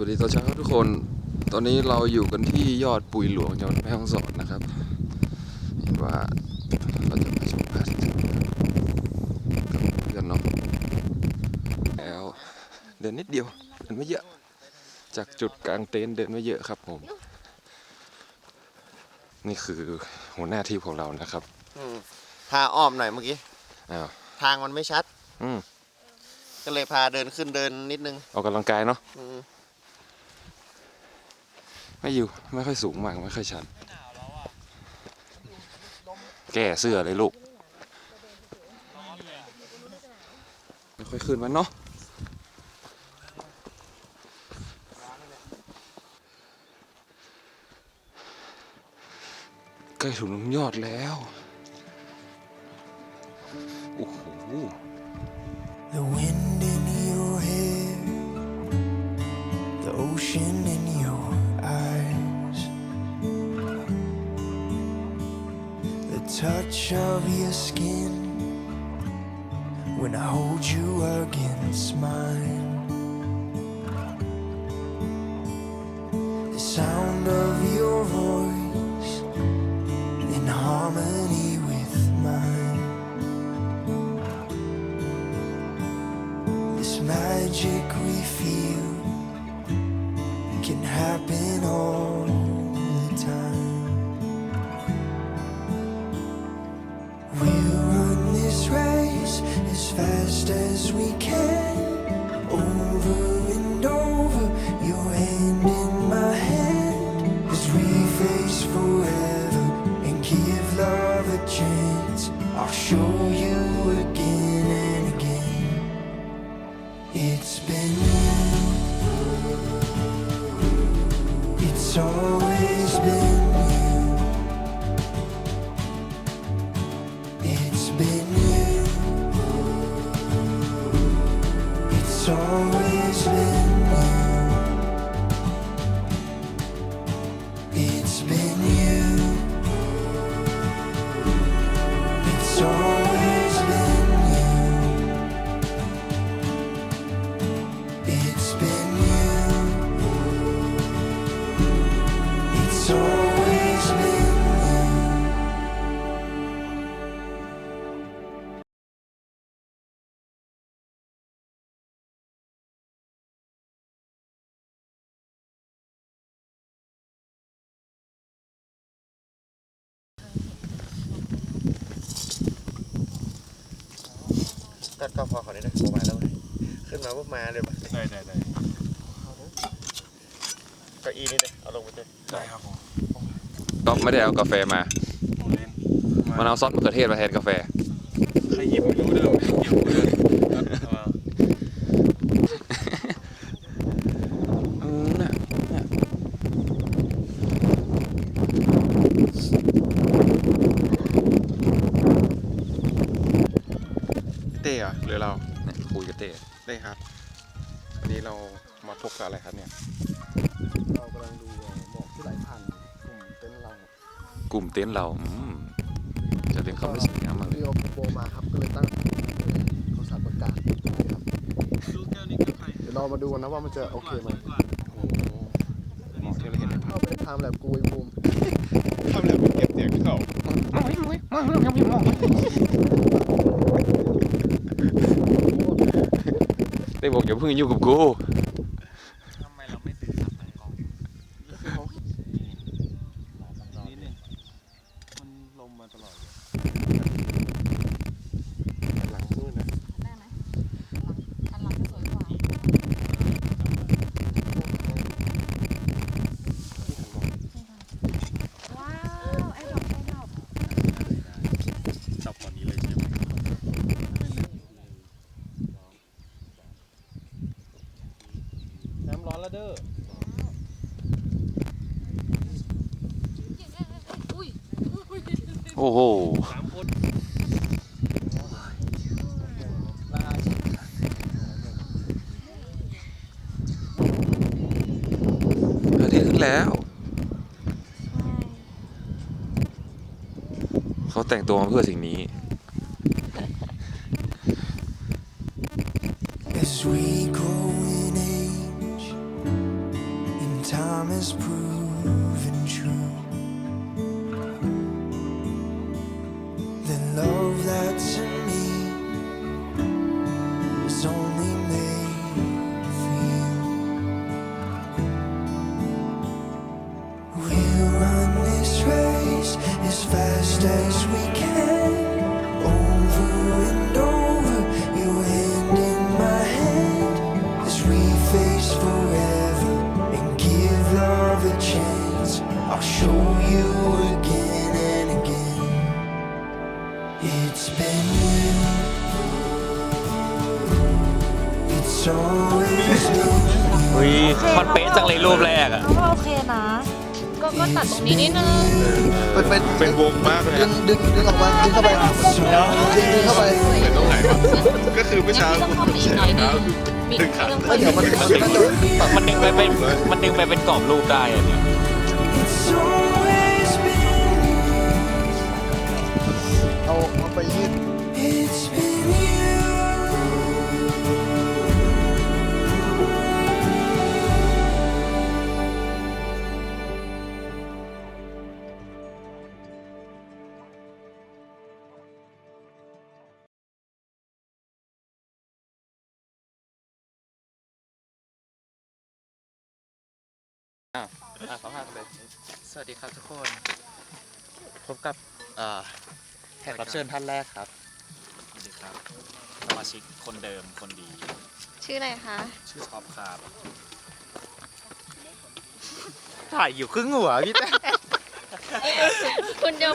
วัสดีตอนเช้าครับทุกคน ตอนนี้เราอยู่กันที่ยอดปุยหลวงจังหวัดแม่ฮ่องสอนนะครับเห็นว่าเราจะมาชมพระอาทิตย์ขึ้นนะครับกับเพื่อนเนาะแล้วเดินนิดเดียวเดินไม่เยอะ จากจุดกลางเต็นท์เดินไม่เยอะครับผม นี่คือหัวหน้าทีมของเรานะครับอืมพาอ้อมหน่อยเมื่อกี้อ้าวทางมันไม่ชัด อืมก็เลยพาเดินขึ้นเดินนิดนึง ออกกำลังกายเนาะอืม ไม่อยู่ไม่ค่อยสูงมากไม่ค่อยชัน แก่เสื้อเลยลูก ไม่ค่อยขึ้นมันเนาะใกล้ถึงยอดแล้วโอ้โห touch of your skin when I hold you against mine, the sound of your voice in harmony with mine. This magic we feel can happen ก็ก็พอเขาได้นะผมมาแล้วเว้ยขึ้นมาปุ๊บมาเลยปะได้ได้ได้เก้าอี้นี่เลยเอาลงไปเลยได้ครับผมก็ไม่ได้เอากาแฟมามันเอาซอสมะเขือเทศมาแทนกาแฟใครหยิบไม่รู้เรื่อหยิบรู้เด้ออืมน่ะน่ะ เต้เหรอหรือ เราเนี่ยคุยกับเต้ได้ครับวันนี้เรามาพบกับอะไรครับเนี่ย เรากำลังดูหมอกที่ไหลผ่านกลุ่มเต็นท์เรากลุ่มเต็นท์เราอืมจะเป็นเขาไม่สวยงามมากเลยเรียวโปรมาครับก็เลยตั้งเขาสารประกาศนะครับเดี๋ยวเรามาดูกันนะว่ามันจะโอเคไหมโอ้โหหมอกที่เราเห็นในภาเข้าพไปในทางแบบกูไอบูมทำแล้วเก็บเสียงที่เขาเต้บอกอย่าเพิ่ง ยุ่งกับกูทำไมเราไม่ติดซับทางกองนิดนึงมันลมมาตลอดเลยหลังนู่นนะ ได้ไหมอันหลังจะสวยกว่าว้าว ไอ้ดอกไอ้ดอก จับตอนนี้เลยใช่ไหม น้ำร้อนแล้วเด้ออุ้ยโอ้โหสามคนอาทิตย์ขึ้นแล้ว เขาแต่งตัวมาเพื่อสิ่งนี้ As we prove อุ้ยมันเป๊ะจังเลยรูปแรกอะเขาว่าโอเคนะ ก็ก็ตัดตรงนี้นิดนึงเป็นเป็นเป็นวงมากเลยดึงดึงดึงออกมาดึงเข้าไปดึงดึงเข้าไปเป็นตรงไหนวะก็คือเมื่อเช้าต้องเข้าไปอีกหน่อยนึงมีดึงขาต้องเอ้ยเดี๋ยวมันมันน่าจะปรับมันดึงไปเป็นมันดึงไปเป็นกรอบรูปได้อะเนี่ย It's always been you. เอาเอาไปยืด อะสัมภาษณ์เลยสวัสดีครับทุกคน พบกับเอ่อแขกรับเชิญท่านแรกครับ สวัสดีครับสมาชิกคนเดิมคนดี ชื่ออะไรคะ ชื่อท็อปครับถ่ายอยู่ครึ่งหัวพี่แจ๊คคุณเดียว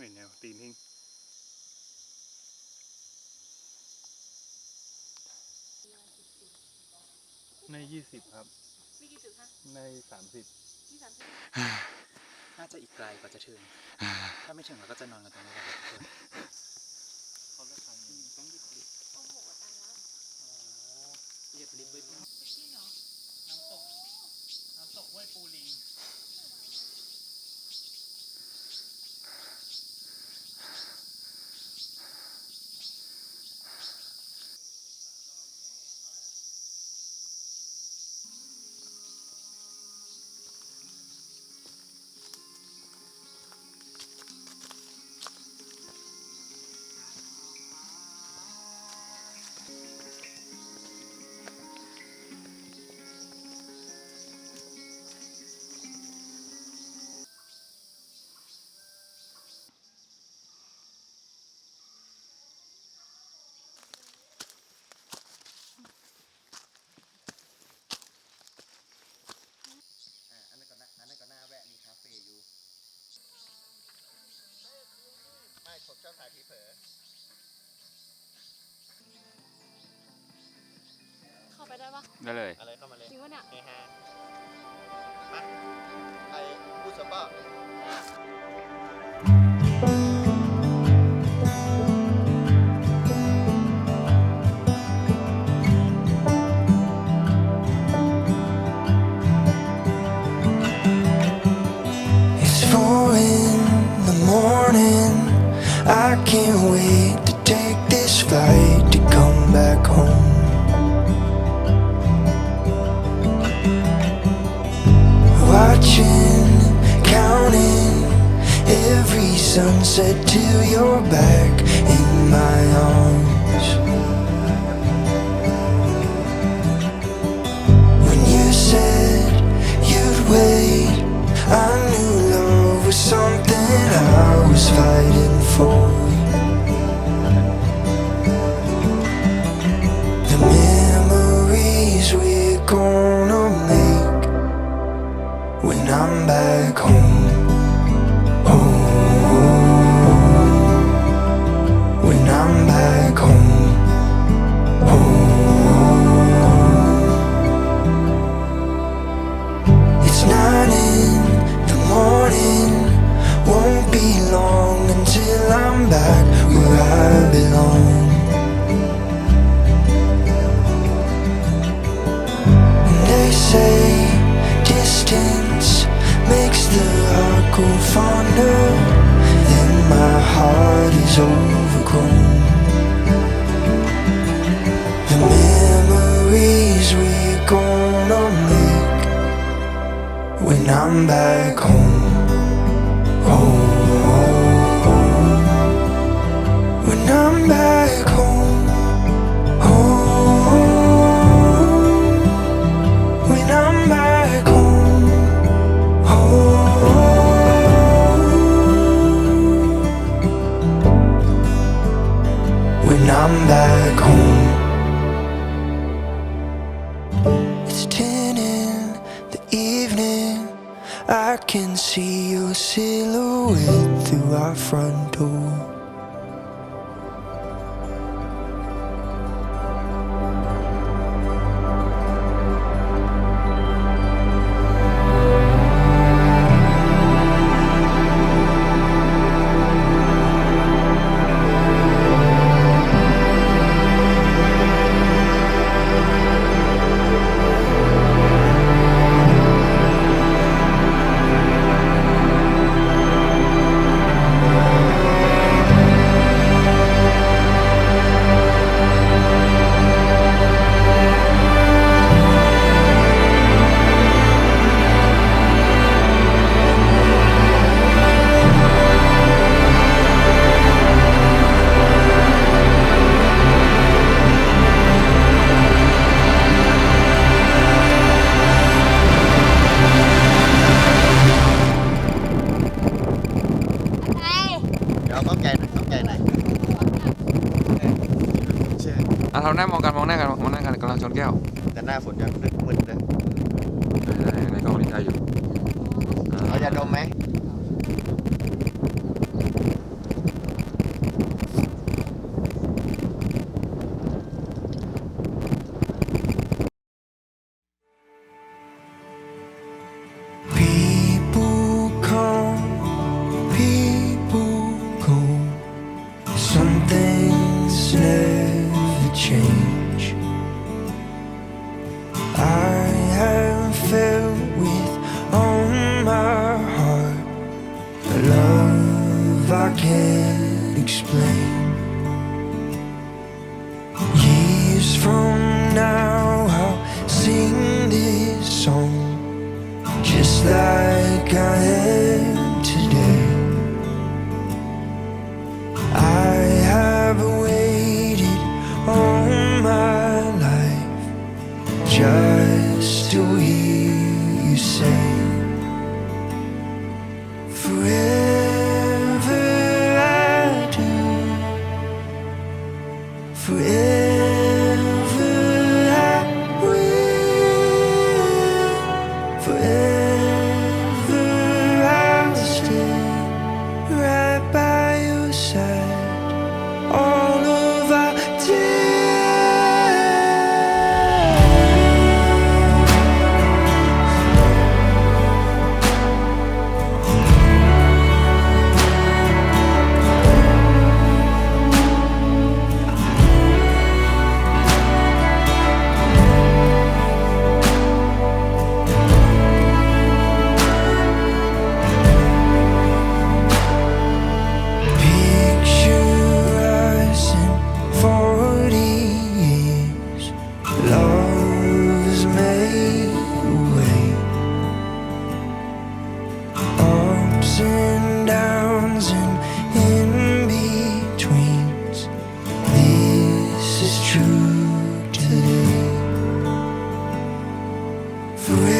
ไม่แนวตีนหิ้งในยี่สิบครับ มีกี่จุดคะในสามสิบที่สามสิบน่าจะอีกไกลกว่าจะถึง ถ้าไม่ถึงเราก็จะนอนกันตรงนี้แหละทุกคนน้ำตกห้วยปูลิง ไม่ผมชอบถ่ายผีเผลอเข้าไปได้ปะได้เลย อะไรเข้ามาเลยจริงปะเนี่ย เฮฮามาไอ้พูดสบ้า said 上太空 I'm back home. Home, home, home. When I'm back home. Home. When I'm back home. Home. When I'm back home. I can see your silhouette through our front door. ฝนยัง free.